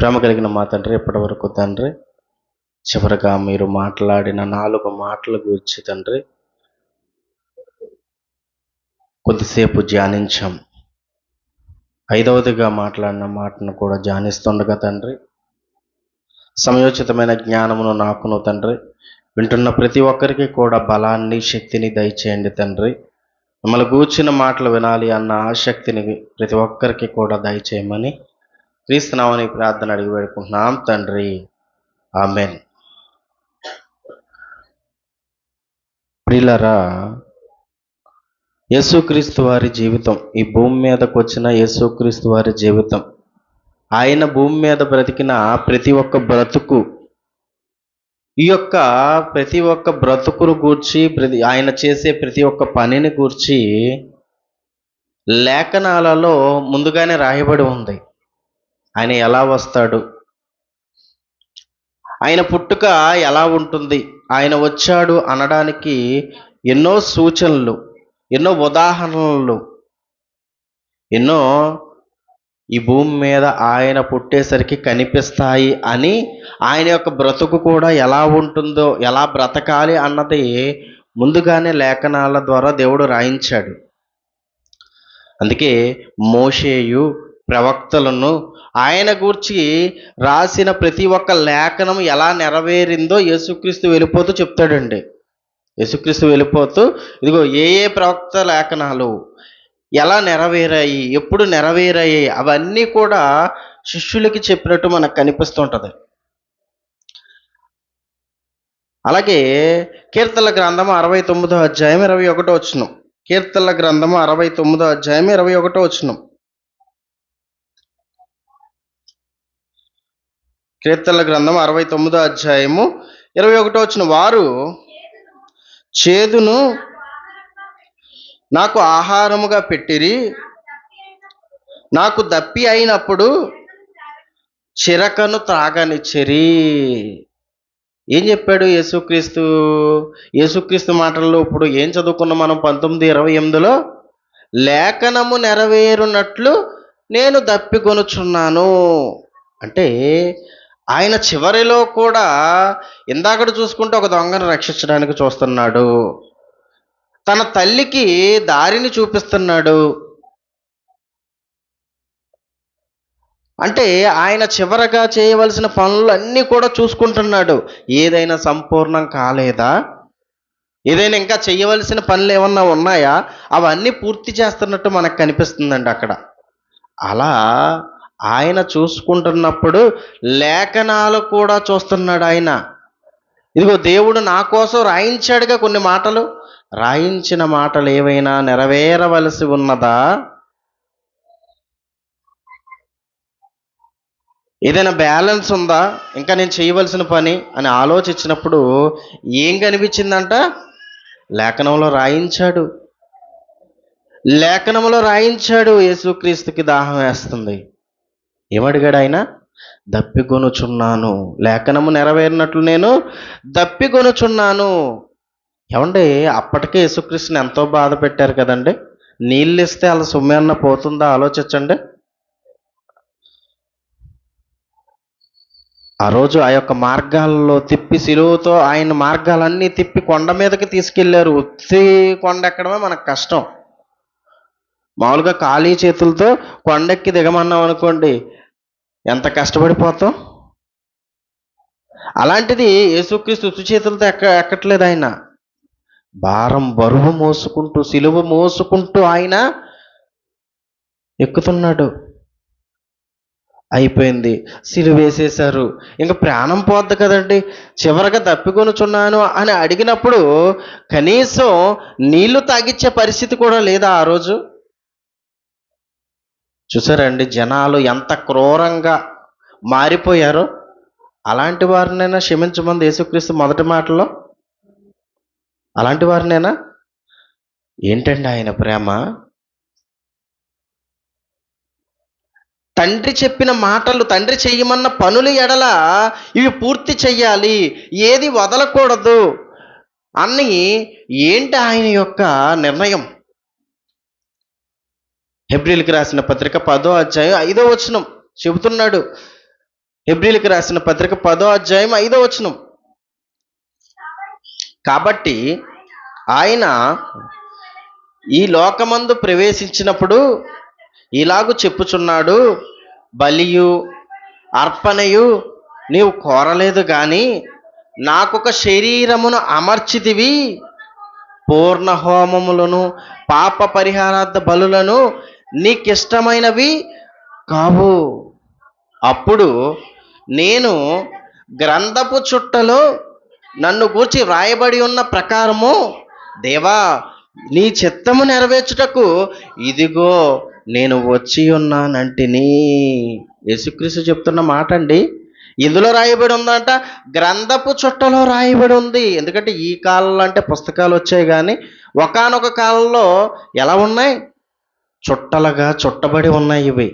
ప్రేమ కలిగిన మా తండ్రి ఇప్పటి వరకు తండ్రి చివరగా మీరు మాట్లాడిన నాలుగు మాటల గురించి తండ్రి కొద్దిసేపు ధ్యానించాం. ఐదవదిగా మాట్లాడిన మాటను కూడా ధ్యానిస్తుండగా తండ్రి సమయోచితమైన జ్ఞానమును నాకును తండ్రి వింటున్న ప్రతి ఒక్కరికి కూడా బలాన్ని శక్తిని దయచేయండి తండ్రి. మిమ్మల్ని గూర్చిన మాటలు వినాలి అన్న ఆసక్తిని ప్రతి ఒక్కరికి కూడా దయచేయమని క్రీస్తునామని ప్రార్థన అడిగి పెడుకుంటున్నాం తండ్రి. ఆమెన్. ప్రిలరా యేసుక్రీస్తు వారి జీవితం ఈ భూమి మీదకు వచ్చిన యేసుక్రీస్తు వారి జీవితం ఆయన భూమి మీద బ్రతికిన ప్రతి ఒక్క బ్రతుకు ఈ యొక్క ప్రతి ఒక్క బ్రతుకును గూర్చి ప్రతి ఆయన చేసే ప్రతి ఒక్క పనిని గూర్చి లేఖనాలలో ముందుగానే రాయబడి ఉంది. ఆయన ఎలా వస్తాడు? ఆయన పుట్టుక ఎలా ఉంటుంది? ఆయన వచ్చాడు అనడానికి ఎన్నో సూచనలు ఎన్నో ఉదాహరణలు ఎన్నో ఈ భూమి మీద ఆయన పుట్టేసరికి కనిపిస్తాయి అని ఆయన యొక్క బ్రతుకు కూడా ఎలా ఉంటుందో ఎలా బ్రతకాలి అన్నది ముందుగానే లేఖనాల ద్వారా దేవుడు రాయించాడు. అందుకే మోషేయు ప్రవక్తలను ఆయన గూర్చి రాసిన ప్రతి ఒక్క లేఖనం ఎలా నెరవేరిందో యేసుక్రీస్తు వెళ్ళిపోతూ చెప్తాడండి. యేసుక్రీస్తు వెళ్ళిపోతూ ఇదిగో ఏ ఏ ప్రవక్త లేఖనాలు ఎలా నెరవేరాయి ఎప్పుడు నెరవేరాయి అవన్నీ కూడా శిష్యులకి చెప్పినట్టు మనకు కనిపిస్తుంటుంది. అలాగే కీర్తన గ్రంథము అరవై తొమ్మిదో అధ్యాయం ఇరవై ఒకటో వచ్చిన కీర్తన గ్రంథము అరవై తొమ్మిదో అధ్యాయం ఇరవై ఒకటో వచ్చిన కీర్తనల గ్రంథం అరవై తొమ్మిదో అధ్యాయము ఇరవై ఒకటో వచ్చిన వారు చేదును నాకు ఆహారముగా పెట్టిరి. నాకు దప్పి అయినప్పుడు చిరకను త్రాగనిచ్చిరి. ఏం చెప్పాడు యేసుక్రీస్తు? యేసుక్రీస్తు మాటల్లో ఇప్పుడు ఏం చదువుకున్నాం మనం పంతొమ్మిది ఇరవై ఎనిమిదిలో? లేఖనము నెరవేరునట్లు నేను దప్పికొనుచున్నాను అంటే ఆయన చివరిలో కూడా ఇందాకడ చూసుకుంటే ఒక దొంగను రక్షించడానికి చూస్తున్నాడు. తన తల్లికి దారిని చూపిస్తున్నాడు. అంటే ఆయన చివరగా చేయవలసిన పనులన్నీ కూడా చూసుకుంటున్నాడు. ఏదైనా సంపూర్ణం కాలేదా? ఏదైనా ఇంకా చేయవలసిన పనులు ఏమన్నా ఉన్నాయా? అవన్నీ పూర్తి చేస్తున్నట్టు మనకు కనిపిస్తుందండి అక్కడ. అలా ఆయన చూసుకుంటున్నప్పుడు లేఖనాలు కూడా చూస్తున్నాడు ఆయన. ఇదిగో దేవుడు నా కోసం రాయించాడుగా కొన్ని మాటలు. రాయించిన మాటలు ఏవైనా నెరవేరవలసి ఉన్నదా? ఏదైనా బ్యాలెన్స్ ఉందా? ఇంకా నేను చేయవలసిన పని అని ఆలోచించినప్పుడు ఏం కనిపించిందంట? లేఖనంలో రాయించాడు. లేఖనంలో రాయించాడు. యేసుక్రీస్తుకి దాహం వేస్తుంది. ఏమడిగాడు ఆయన దప్పికొనుచున్నాను. లేఖనము నెరవేరినట్లు నేను దప్పికొనుచున్నాను. ఏమండి అప్పటికే యేసుక్రీస్తుని ఎంతో బాధ పెట్టారు కదండి. నీళ్ళు ఇస్తే అలా సొమ్మెన్న పోతుందా? ఆలోచించండి. ఆ రోజు ఆ యొక్క మార్గాల్లో తిప్పి సిలువతో ఆయన మార్గాలన్నీ తిప్పి కొండ మీదకి తీసుకెళ్ళారు. ఉత్తి కొండ ఎక్కడమే మనకు కష్టం. మామూలుగా ఖాళీ చేతులతో కొండెక్కి దిగమన్నాం అనుకోండి ఎంత కష్టపడిపోతాం? అలాంటిది యేసుక్రీస్తు ఉత్తు చేతులతో ఎక్క ఎక్కట్లేదు ఆయన. భారం బరువు మోసుకుంటూ సిలువ మోసుకుంటూ ఆయన ఎక్కుతున్నాడు. అయిపోయింది. సిలువ వేసేశారు. ఇంకా ప్రాణం పోద్ది కదండి. చివరగా తప్పికొనుచున్నాను అని అడిగినప్పుడు కనీసం నీళ్ళు తాగిచ్చే పరిస్థితి కూడా లేదా ఆ రోజు? చూసారండి జనాలు ఎంత క్రూరంగా మారిపోయారో అలాంటి వారినైనా క్షమించమంది యేసుక్రీస్తు మొదటి మాటలో? అలాంటి వారినైనా? ఏంటండి ఆయన ప్రేమ? తండ్రి చెప్పిన మాటలు తండ్రి చెయ్యమన్న పనులు ఎడల ఇవి పూర్తి చెయ్యాలి ఏది వదలకూడదు అని ఏంటి ఆయన యొక్క నిర్ణయం? హెబ్రిల్కి రాసిన పత్రిక పదో అధ్యాయం ఐదో వచనం చెబుతున్నాడు. హెబ్రిల్కి రాసిన పత్రిక పదో అధ్యాయం ఐదో వచనం. కాబట్టి ఆయన ఈ లోకమందు ప్రవేశించినప్పుడు ఇలాగు చెప్పుచున్నాడు బలియు అర్పణయు నీవు కోరలేదు కానీ నాకొక శరీరమును అమర్చితివి పూర్ణ హోమములను పాప పరిహారార్థ బలులను నీకిష్టమైనవి కావు. అప్పుడు నేను గ్రంథపు చుట్టలో నన్ను గూర్చి వ్రాయబడి ఉన్న ప్రకారము దేవా నీ చిత్తము నెరవేర్చుటకు ఇదిగో నేను వచ్చి ఉన్నానంటిని. యేసుక్రీస్తు చెప్తున్న మాట అండి ఇందులో రాయబడి ఉందంట గ్రంథపు చుట్టలో రాయబడి ఉంది. ఎందుకంటే ఈ కాలంలో అంటే పుస్తకాలు వచ్చాయి కానీ ఒకానొక కాలంలో ఎలా ఉన్నాయి? చుట్టలుగా చుట్టబడి ఉన్నాయి ఇవి.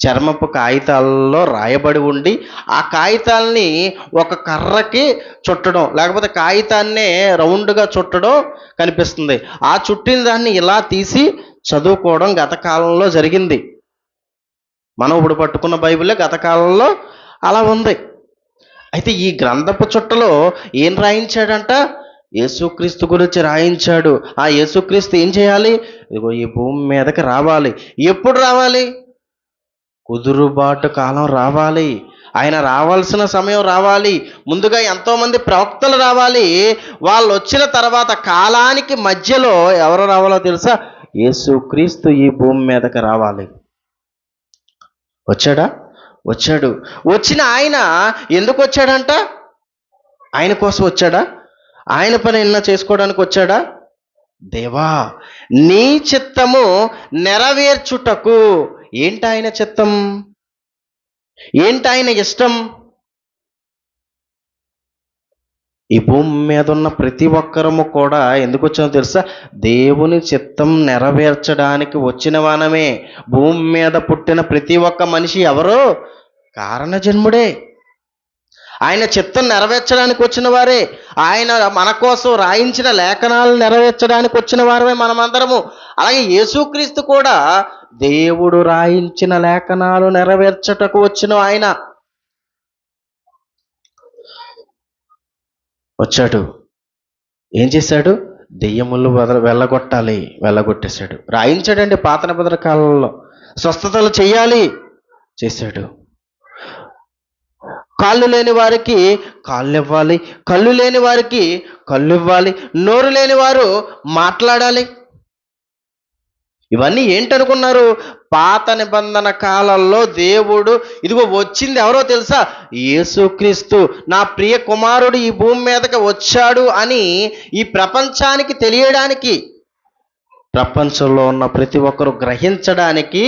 చర్మపు కాగితాల్లో రాయబడి ఉండి ఆ కాగితాల్ని ఒక కర్రకి చుట్టడం లేకపోతే కాగితాన్నే రౌండ్గా చుట్టడం కనిపిస్తుంది. ఆ చుట్టిన దాన్ని ఇలా తీసి చదువుకోవడం గత కాలంలో జరిగింది. మనం ఇప్పుడు పట్టుకున్న బైబిలే గత కాలంలో అలా ఉంది. అయితే ఈ గ్రంథపు చుట్టలో ఏం రాయించాడంట? యేసుక్రీస్తు గురించి రాయించాడు. ఆ యేసుక్రీస్తు ఏం చేయాలి? ఇదిగో ఈ భూమి మీదకి రావాలి. ఎప్పుడు రావాలి? కుదురుబాటు కాలం రావాలి. ఆయన రావాల్సిన సమయం రావాలి. ముందుగా ఎంతోమంది ప్రవక్తలు రావాలి. వాళ్ళు వచ్చిన తర్వాత కాలానికి మధ్యలో ఎవరు రావాలో తెలుసా? యేసుక్రీస్తు ఈ భూమి మీదకి రావాలి. వచ్చాడా? వచ్చాడు. వచ్చిన ఆయన ఎందుకు వచ్చాడంట? ఆయన కోసం వచ్చాడా? ఆయన పని ఎన్న చేసుకోవడానికి వచ్చాడా? దేవా నీ చిత్తము నెరవేర్చుటకు. ఏంటి ఆయన చిత్తం? ఏంటి ఆయన ఇష్టం? ఈ భూమి మీద ఉన్న ప్రతి ఒక్కరము కూడా ఎందుకు వచ్చామో తెలుసా? దేవుని చిత్తం నెరవేర్చడానికి వచ్చిన వానమే. భూమి మీద పుట్టిన ప్రతి ఒక్క మనిషి ఎవరు? కారణ జన్ముడే. ఆయన చిత్తం నెరవేర్చడానికి వచ్చిన వారే. ఆయన మన కోసం రాయించిన లేఖనాలు నెరవేర్చడానికి వచ్చిన వారమే మనమందరము. అలాగే యేసుక్రీస్తు కూడా దేవుడు రాయించిన లేఖనాలు నెరవేర్చటకు వచ్చిన ఆయన. వచ్చాడు. ఏం చేశాడు? దెయ్యములు వదల వెళ్ళగొట్టాలి వెళ్ళగొట్టేశాడు. రాయించాడండి పాత నిబంధన కాలంలో. స్వస్థతలు చేయాలి చేశాడు. కాళ్ళు లేని వారికి కాళ్ళు ఇవ్వాలి కళ్ళు లేని వారికి కళ్ళు ఇవ్వాలి నోరు లేని వారు మాట్లాడాలి. ఇవన్నీ ఏంటనుకున్నారు? పాత నిబంధన కాలంలో దేవుడు ఇదిగో వచ్చింది ఎవరో తెలుసా? యేసుక్రీస్తు. నా ప్రియ కుమారుడు ఈ భూమి మీదకి వచ్చాడు అని ఈ ప్రపంచానికి తెలియడానికి ప్రపంచంలో ఉన్న ప్రతి ఒక్కరు గ్రహించడానికి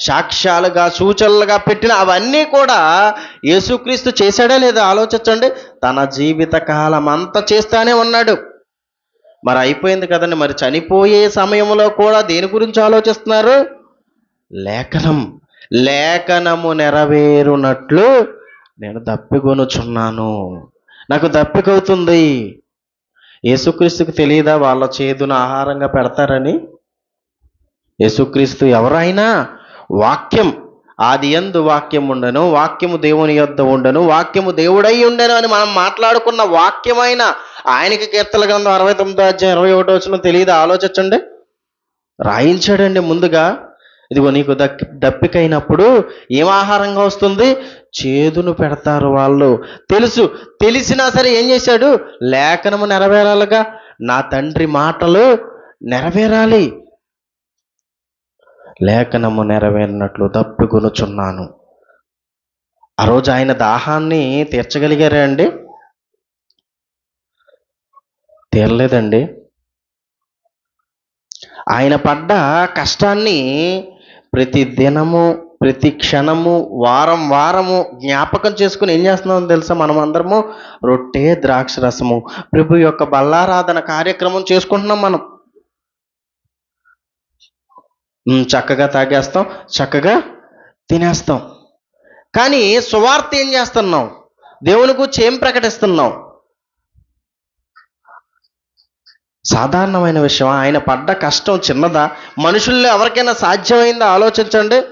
సాక్ష్యాలుగా సూచనలుగా పెట్టిన అవన్నీ కూడా యేసుక్రీస్తు చేశాడా లేదా ఆలోచించండి. తన జీవిత కాలం అంతా చేస్తానే ఉన్నాడు. మరి అయిపోయింది కదండి. మరి చనిపోయే సమయంలో కూడా దేని గురించి ఆలోచిస్తున్నారు? లేఖనం. లేఖనము నెరవేరునట్లు నేను దప్పికొనుచున్నాను. నాకు దప్పికవుతుంది. యేసుక్రీస్తుకు తెలియదా వాళ్ళ చేదును ఆహారంగా పెడతారని? యేసుక్రీస్తు ఎవరైనా వాక్యం ఆది ఎందు వాక్యం ఉండను వాక్యము దేవుని యొద్ద ఉండను వాక్యము దేవుడై ఉండను అని మనం మాట్లాడుకున్న వాక్యమైన ఆయనకి కీర్తల గ్రంథం అరవై తొమ్మిదో అధ్యాయం ఇరవై ఒకటో వచ్చిన తెలియదు? ఆలోచించండి. రాయించాడండి ముందుగా. ఇదిగో నీకు దక్కి దప్పికైనప్పుడు ఏం ఆహారంగా వస్తుంది? చేదును పెడతారు వాళ్ళు. తెలుసు తెలిసినా సరే ఏం చేశాడు? లేఖనము నెరవేరాలిగా. నా తండ్రి మాటలు నెరవేరాలి. లేఖనము నెరవేరినట్లు దప్పికొనుచున్నాను ఆ రోజు ఆయన దాహాన్ని తీర్చగలిగారా అండి? తీరలేదండి. ఆయన పడ్డ కష్టాన్ని ప్రతి దినము ప్రతి క్షణము వారం వారము జ్ఞాపకం చేసుకుని ఏం చేస్తున్నామో తెలుసా? మనం అందరము రొట్టె ద్రాక్ష రసము ప్రభు యొక్క బల్లారాధన కార్యక్రమం చేసుకుంటున్నాం మనం. చక్కగా తాగేస్తాం చక్కగా తినేస్తాం. కానీ సువార్త ఏం చేస్తున్నాం దేవుని గురించి ఏం ప్రకటిస్తున్నాం సాధారణమైన విషయం ఆయన పడ్డ కష్టం చిన్నదా? మనుషుల్లో ఎవరికైనా సాధ్యమైందా? ఆలోచించండి.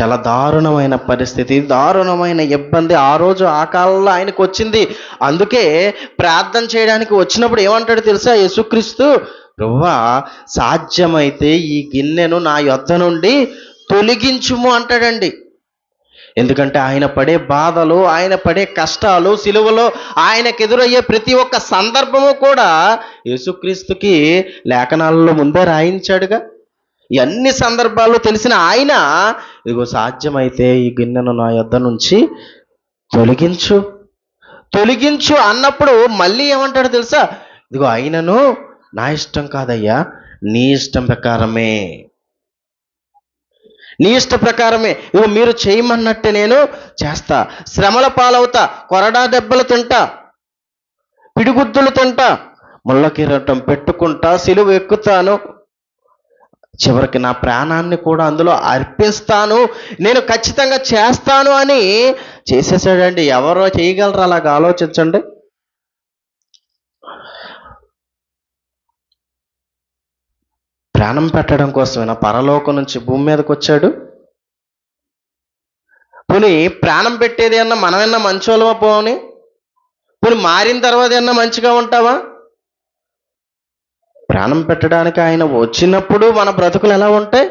చాలా దారుణమైన పరిస్థితి దారుణమైన ఇబ్బంది. ఆ రోజు ఆ కాలంలో ఆయనకు వచ్చింది. అందుకే ప్రార్థన చేయడానికి వచ్చినప్పుడు ఏమంటాడు తెలుసా? యేసుక్రీస్తు ప్రభువా సాధ్యమైతే ఈ గిన్నెను నా యొద్ద నుండి తొలగించుము అంటాడండి. ఎందుకంటే ఆయన పడే బాధలు ఆయన పడే కష్టాలు సిలువలో ఆయనకు ఎదురయ్యే ప్రతి ఒక్క సందర్భము కూడా యేసుక్రీస్తుకి లేఖనాలలో ముందే రాయించాడుగా. ఎన్ని అన్ని సందర్భాల్లో తెలిసిన ఆయన ఇదిగో సాధ్యమైతే ఈ గిన్నెను నా యొద్ద నుంచి తొలగించు. తొలగించు అన్నప్పుడు మళ్ళీ ఏమంటాడు తెలుసా? ఇదిగో ఆయనను నా ఇష్టం కాదయ్యా నీ ఇష్టం ప్రకారమే. నీ ఇష్ట ప్రకారమే. ఇదిగో మీరు చేయమన్నట్టే నేను చేస్తా. శ్రమల పాలవుతా కొరడా దెబ్బలు తింటా పిడిగుద్దులు తింటా ముళ్ళ కిరీటం పెట్టుకుంటా సిలువ ఎక్కుతాను. చివరికి నా ప్రాణాన్ని కూడా అందులో అర్పిస్తాను. నేను ఖచ్చితంగా చేస్తాను అని చేసేసాడండి. ఎవరో చేయగలరు అలాగ? ఆలోచించండి. ప్రాణం పెట్టడం కోసమైనా? పరలోకం నుంచి భూమి మీదకి వచ్చాడు? పోనీ ప్రాణం పెట్టేది అన్నా మనమన్నా మంచోళమా పోని? పోనీ మారిన తర్వాత ఏమన్నా మంచిగా ఉంటావా? ప్రాణం పెట్టడానికి ఆయన వచ్చినప్పుడు మన బ్రతుకులు ఎలా ఉంటాయి?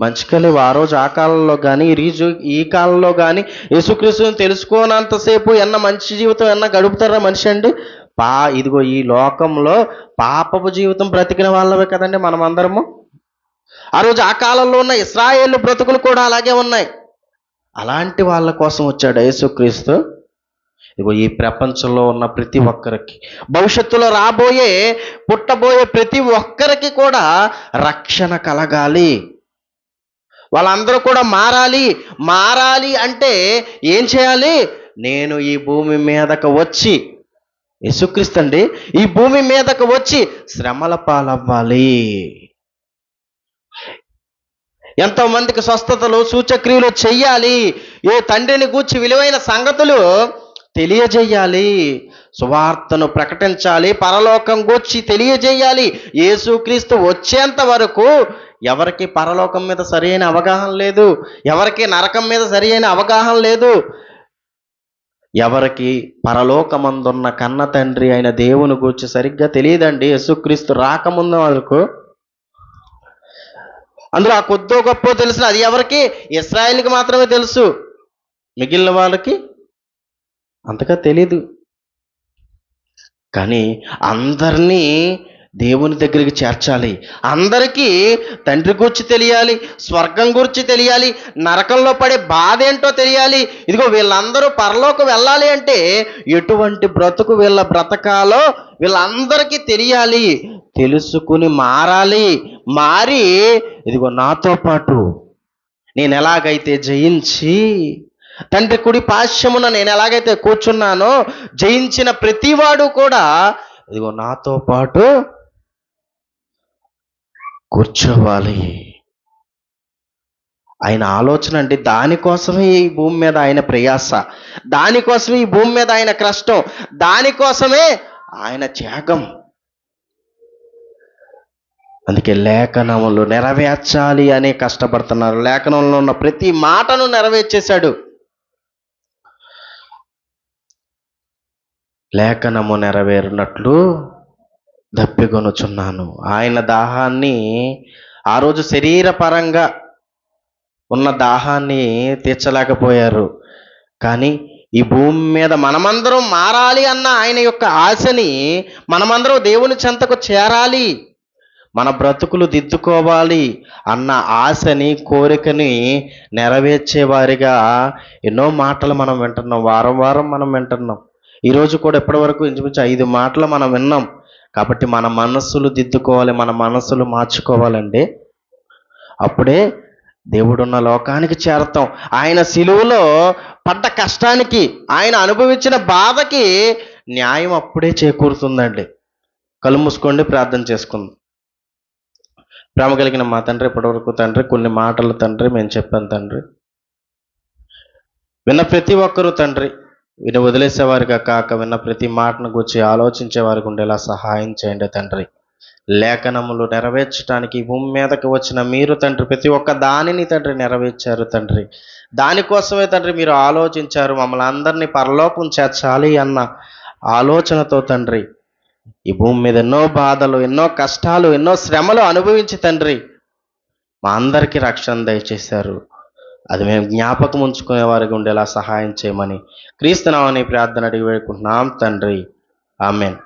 మంచిగా లేవు ఆ రోజు ఆ కాలంలో కానీ ఈ రీజు ఈ కాలంలో కానీ యేసుక్రీస్తుని తెలుసుకోనంతసేపు ఎన్న మంచి జీవితం ఎన్న గడుపుతారా మనిషి అండి? పా ఇదిగో ఈ లోకంలో పాపపు జీవితం బ్రతికిన వాళ్ళమే కదండి మనం అందరము ఆ రోజు ఆ కాలంలో ఉన్న ఇస్రాయేల్ బ్రతుకులు కూడా అలాగే ఉన్నాయి. అలాంటి వాళ్ళ కోసం వచ్చాడు యేసుక్రీస్తు. ఇదిగో ఈ ప్రపంచంలో ఉన్న ప్రతి ఒక్కరికి భవిష్యత్తులో రాబోయే పుట్టబోయే ప్రతి ఒక్కరికి కూడా రక్షణ కలగాలి. వాళ్ళందరూ కూడా మారాలి. మారాలి అంటే ఏం చేయాలి? నేను ఈ భూమి మీదకు వచ్చి యేసుక్రీస్తు అండి ఈ భూమి మీదకు వచ్చి శ్రమల పాలవ్వాలి. ఎంతో మందికి స్వస్థతలు సూచక్రియలు చెయ్యాలి. ఏ తండ్రిని గూర్చి విలువైన సంగతులు తెలియజేయాలి. సువార్తను ప్రకటించాలి పరలోకం గూర్చి తెలియజేయాలి. యేసుక్రీస్తు వచ్చేంత వరకు ఎవరికి పరలోకం మీద సరైన అవగాహన లేదు ఎవరికి నరకం మీద సరైన అవగాహన లేదు ఎవరికి పరలోకమందున్న కన్న తండ్రి అయిన దేవుని గురించి సరిగ్గా తెలియదండి. యేసుక్రీస్తు రాకముందు వరకు. అందులో ఆ కొద్దో గొప్ప తెలిసిన అది ఎవరికి? ఇస్రాయిల్కి మాత్రమే తెలుసు. మిగిలిన వాళ్ళకి అంతగా తెలీదు. కానీ అందరినీ దేవుని దగ్గరికి చేర్చాలి. అందరికీ తండ్రి గురించి తెలియాలి స్వర్గం గురించి తెలియాలి నరకంలో పడే బాధ ఏంటో తెలియాలి. ఇదిగో వీళ్ళందరూ పరలోకి వెళ్ళాలి అంటే ఎటువంటి బ్రతుకు వీళ్ళ బ్రతకాలో వీళ్ళందరికీ తెలియాలి. తెలుసుకుని మారాలి. మారి ఇదిగో నాతో పాటు నేను ఎలాగైతే జయించి తండ్రి కుడి పాశ్యమున నేను ఎలాగైతే కూర్చున్నానో జయించిన ప్రతివాడు కూడా ఇదిగో నాతో పాటు కూర్చోవాలి. ఆయన ఆలోచన అండి దానికోసమే ఈ భూమి మీద ఆయన ప్రయాస. దానికోసమే ఈ భూమి మీద ఆయన కష్టం. దానికోసమే ఆయన త్యాగం. అందుకే లేఖనములు నెరవేర్చాలి అని కష్టపడుతున్నారు. లేఖనంలో ఉన్న ప్రతి మాటను నెరవేర్చేశాడు. లేఖనము నెరవేరినట్లు దప్పికొనుచున్నాను. ఆయన దాహాన్ని ఆ రోజు శరీరపరంగా ఉన్న దాహాన్ని తీర్చలేకపోయారు. కానీ ఈ భూమి మీద మనమందరం మారాలి అన్న ఆయన యొక్క ఆశని మనమందరం దేవుని చెంతకు చేరాలి. మన బ్రతుకులు దిద్దుకోవాలి అన్న ఆశని కోరికని నెరవేర్చేవారిగా ఎన్నో మాటలు మనం వింటున్నాం. వారం వారం మనం వింటున్నాం. ఈరోజు కూడా ఇప్పటివరకు ఇంచుమించు ఐదు మాటలు మనం విన్నాం. కాబట్టి మన మనస్సులు దిద్దుకోవాలి మన మనస్సులు మార్చుకోవాలండి. అప్పుడే దేవుడున్న లోకానికి చేరతాం. ఆయన సిలువలో పడ్డ కష్టానికి ఆయన అనుభవించిన బాధకి న్యాయం అప్పుడే చేకూరుతుందండి. కళ్ళు మూసుకోండి ప్రార్థన చేసుకుందాం. ప్రేమ కలిగిన మా తండ్రి ఇప్పటివరకు తండ్రి కొన్ని మాటలు తండ్రి మేము చెప్పాను తండ్రి. విన్న ప్రతి ఒక్కరూ తండ్రి విని వదిలేసేవారిగా కాక విన్న ప్రతి మాటను గురించి ఆలోచించేవారికి ఉండేలా సహాయం చేయండి తండ్రి. లేఖనములు నెరవేర్చడానికి ఈ భూమి మీదకి వచ్చిన మీరు తండ్రి ప్రతి ఒక్క దానిని తండ్రి నెరవేర్చారు తండ్రి. దానికోసమే తండ్రి మీరు ఆలోచించారు మమ్మల్ని అందరినీ పరలోకం చేర్చాలి అన్న ఆలోచనతో తండ్రి. ఈ భూమి మీద ఎన్నో బాధలు ఎన్నో కష్టాలు ఎన్నో శ్రమలు అనుభవించి తండ్రి మా అందరికీ రక్షణ దయచేశారు. అది మేము జ్ఞాపకం ఉంచుకునే వారికి ఉండేలా సహాయం చేయమని క్రీస్తునామని ప్రార్థన అడిగి వేడుకుంటున్నాం తండ్రి. ఆమెన్.